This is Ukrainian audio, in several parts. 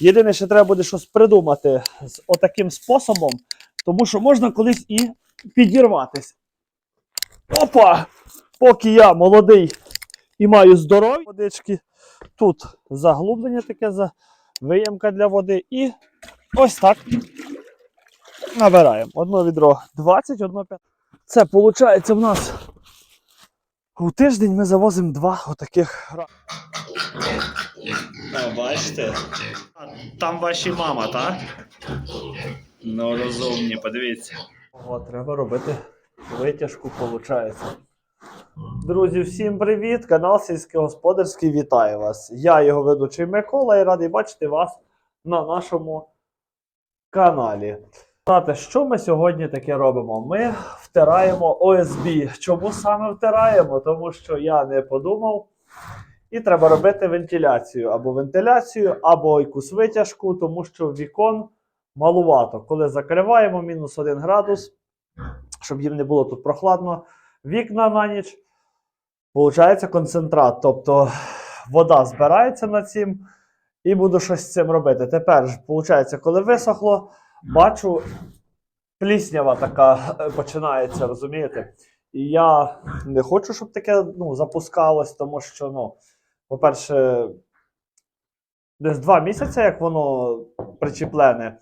Єдине, що треба буде щось придумати з отаким способом, тому що можна колись і підірватися. Опа! Поки я молодий і маю здоров'я водички, тут заглублення таке, виємка для води. І ось так набираємо. Одно відро 20, одно 5. Це виходить в нас у тиждень ми завозимо два отаких ра- А, бачите? Там ваші мама, так? Ну, розумні, подивіться. О, треба робити витяжку, виходить. Друзі, всім привіт! Канал Сільськогосподарський вітає вас. Я його ведучий Микола і радий бачити вас на нашому каналі. Знаєте, що ми сьогодні таке робимо? Ми втираємо ОСБ. Чому саме втираємо? Тому що я не подумав. І треба робити вентиляцію або вентиляцію, або якусь витяжку, тому що вікон малувато. Коли закриваємо мінус 1 градус, щоб їм не було тут прохладно, вікна на ніч, виходить концентрат. Тобто вода збирається на цим і буду щось з цим робити. Тепер, виходить, коли висохло, бачу, пліснява така е, починається, розумієте? І я не хочу, щоб таке ну, запускалось, тому що, ну, по-перше, десь два місяці, як воно причіплене,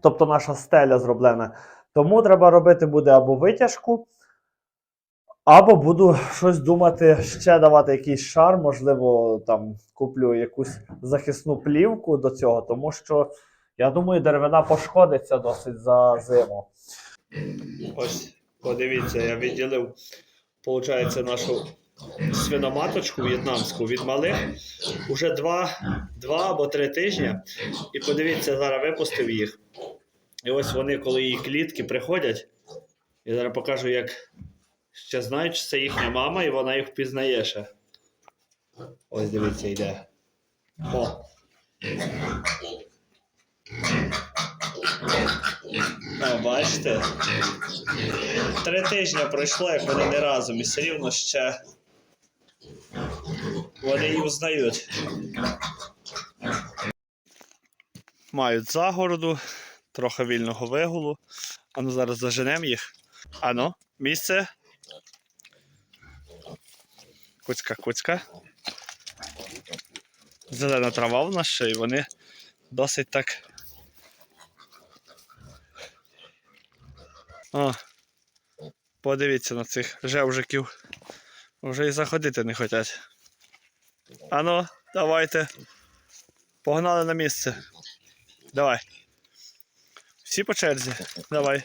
тобто наша стеля зроблена. Тому треба робити буде або витяжку, або буду щось думати, ще давати якийсь шар, можливо, там куплю якусь захисну плівку до цього, тому що я думаю, деревина пошкодиться досить за зиму. Ось, подивіться, я відділив, виходить, нашу свиноматочку в'єтнамську від малих. Уже два, два або три тижні. І подивіться, зараз випустив їх. І ось вони, коли її клітки приходять, я зараз покажу, як ще знають, що це їхня мама, і вона їх впізнає ще. Ось дивіться, йде. О. А, бачите? Три тижні пройшло, як вони не разом, і все рівно ще вони її узнають. Мають загороду, трохи вільного вигулу. Ану зараз заженемо їх. Ану, місце. Куцька, куцька. Зелена трава в нас ще, і вони досить так. О, подивіться на цих жевжиків. Вже і заходити не хочуть. Ану, давайте. Погнали на місце. Давай. Всі по черзі. Давай.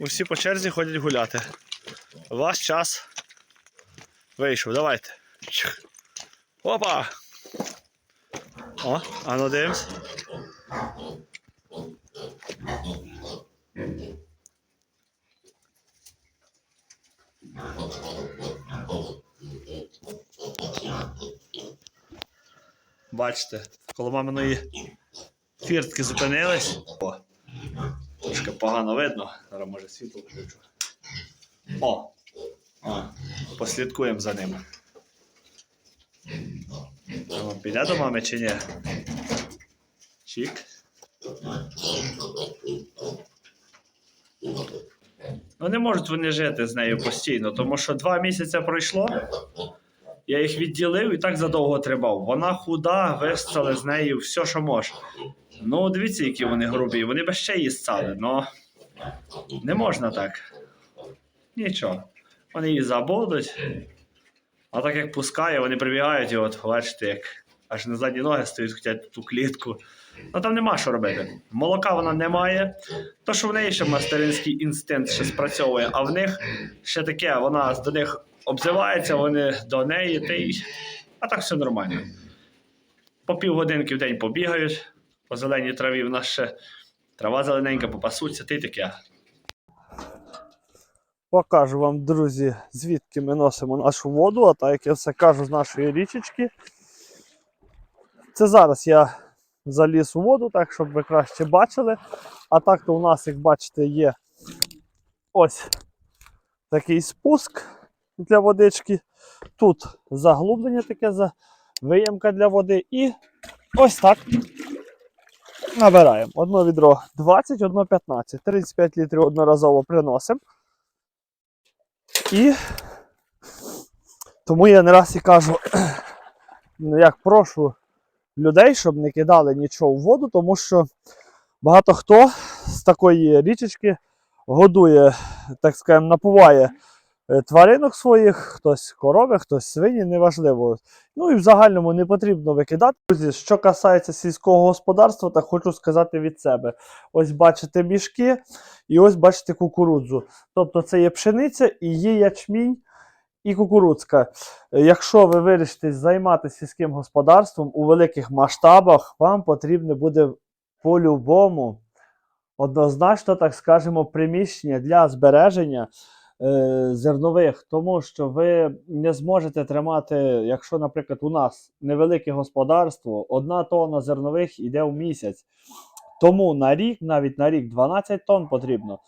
Усі по черзі ходять гуляти. Ваш час вийшов. Давайте. Опа! О, ану дивимось. Бачите, коло маминої фіртки зупинились. О, трошки погано видно. Зараз може світло включу. О! О, послідкуємо за ним. Ну, Піде до мами чи ні? Чік. Ну, не можуть вони жити з нею постійно, тому що два місяці пройшло. Я їх відділив і так задовго тримав. Вона худа, вистали з нею все, що може. Ну, дивіться, які вони грубі. Вони би ще її стали, але не можна так. Нічого. Вони її забудуть. А так як пускає, вони прибігають і от бачите, як аж на задні ноги стоять, хочуть ту клітку. Ну там нема що робити. Молока вона не має. То, що в неї ще мастеринський інстинкт ще спрацьовує, а в них ще таке, вона до них обзивається, вони до неї, та й... а так все нормально. По півгодинки в день побігають, по зеленій траві в нас ще трава зелененька, попасуться, й таке. Покажу вам, друзі, звідки ми носимо нашу воду, а так як я все кажу з нашої річечки. Це зараз я заліз у воду, так щоб ви краще бачили. А так то у нас, як бачите, є ось такий спуск для водички. Тут заглублення таке, виємка для води. І ось так. Набираємо. Одно відро 20, одно 15. 35 літрів одноразово приносимо. І тому я не раз і кажу, як прошу людей, щоб не кидали нічого в воду, тому що багато хто з такої річечки годує, так скажемо, напуває тваринок своїх, хтось корови, хтось свині, неважливо. Ну і в загальному не потрібно викидати. Друзі, що касається сільського господарства, так хочу сказати від себе. Ось бачите мішки, і ось бачите кукурудзу. Тобто це є пшениця і є ячмінь. І кукурудзка. Е, Якщо ви вирішите займатися сільським господарством у великих масштабах, вам потрібно буде по-любому однозначно, так скажемо, приміщення для збереження е, зернових, тому що ви не зможете тримати, якщо, наприклад, у нас невелике господарство, одна тонна зернових йде в місяць. Тому на рік, навіть на рік 12 тонн потрібно.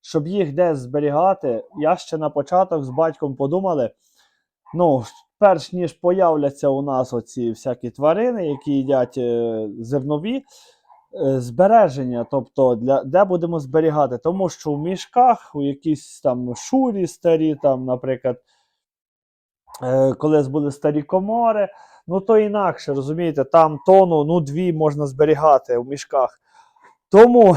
Щоб їх десь зберігати, я ще на початок з батьком подумали. Ну, перш ніж появляться у нас оці всякі тварини, які їдять е, зернові, е, збереження, тобто для, де будемо зберігати. Тому що в мішках, у якісь там шурі старі, там, наприклад, е, колись були старі комори, ну то інакше, розумієте, там тону, ну дві можна зберігати в мішках. Тому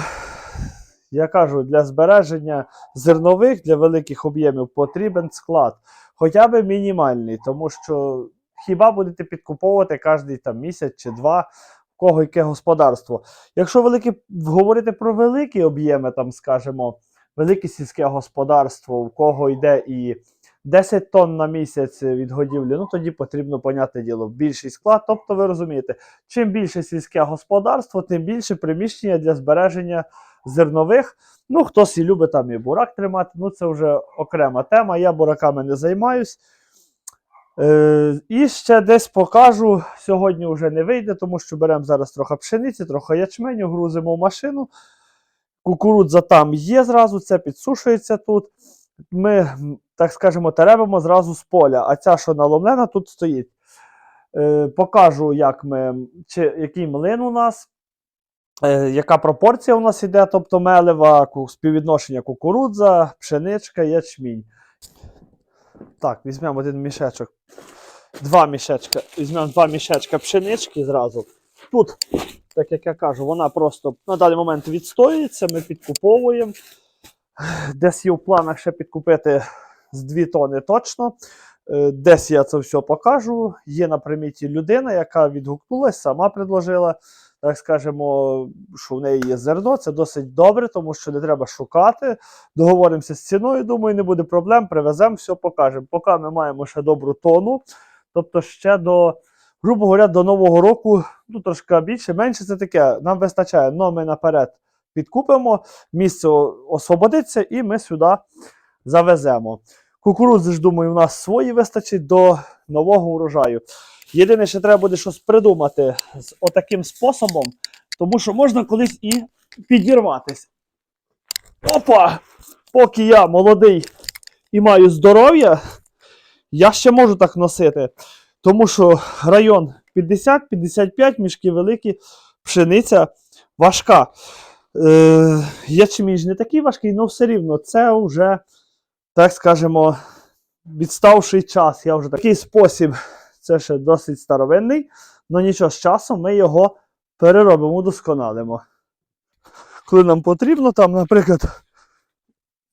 я кажу, для збереження зернових для великих об'ємів потрібен склад, хоча б мінімальний, тому що хіба будете підкуповувати кожний там місяць чи два, кого яке господарство. Якщо великі, говорити про великі об'єми, там скажімо, велике сільське господарство, у кого йде і 10 тонн на місяць від годівлі, ну тоді потрібно поняти діло більший склад. Тобто, ви розумієте, чим більше сільське господарство, тим більше приміщення для збереження зернових. Ну, хтось і любить там і бурак тримати, ну це вже окрема тема. Я бураками не займаюсь. Е, і ще десь покажу. Сьогодні вже не вийде, тому що беремо зараз трохи пшениці, трохи ячменю, грузимо в машину. Кукурудза там є зразу, це підсушується тут. Ми, так скажемо, теребимо зразу з поля, а ця, що наломлена, тут стоїть. Е, покажу, як ми, чи, який млин у нас е, яка пропорція у нас іде, тобто мелева, співвідношення кукурудза, пшеничка, ячмінь. Так, візьмемо один мішечок. Два мішечка. Візьмемо два мішечка пшенички зразу. Тут, так як я кажу, вона просто на даний момент відстоюється, ми підкуповуємо. Десь є в планах ще підкупити з 2 тони точно. Е, Десь я це все покажу. Є на приміті людина, яка відгукнулася, сама предложила так скажемо, що в неї є зерно, це досить добре, тому що не треба шукати. Договоримося з ціною, думаю, не буде проблем. Привеземо, все покажемо. Поки ми маємо ще добру тону, тобто ще до, грубо говоря, до Нового року, ну трошки більше, менше це таке. Нам вистачає, но ми наперед підкупимо, місце освободиться і ми сюди завеземо. Кукурудзи ж, думаю, у нас свої вистачить до нового урожаю. Єдине, що треба буде щось придумати з отаким способом, тому що можна колись і підірватись. Опа! Поки я молодий і маю здоров'я, я ще можу так носити. Тому що район 50-55, мішки великі, пшениця важка. Е, ячмінь не такий важкий, але все рівно це вже, так скажемо, відставший час. Я вже такий спосіб це ще досить старовинний, але нічого з часом ми його переробимо, удосконалимо. Коли нам потрібно, там, наприклад,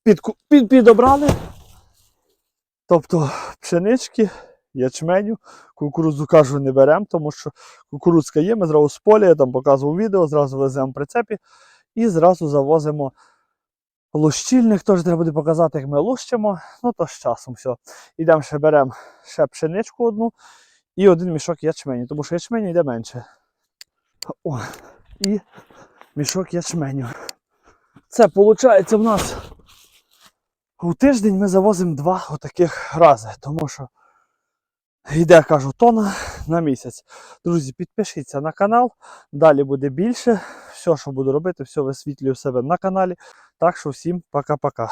підку- під, підобрали, тобто пшенички, ячменю, кукурудзу кажу, не беремо, тому що кукурудзка є, ми зразу з поля, я там показував відео, зразу веземо в прицепі і зразу завозимо лущильник. Теж треба буде показати, як ми лущимо. Ну то з часом все. Ідемо ще беремо ще пшеничку одну і один мішок ячменю, тому що ячменю йде менше. О, і мішок ячменю. Це виходить в нас у тиждень ми завозимо два отаких рази, тому що йде, кажу, тона на місяць. Друзі, підпишіться на канал, далі буде більше. Все, що буду робити, все висвітлюю себе на каналі. Так що всім пока-пока.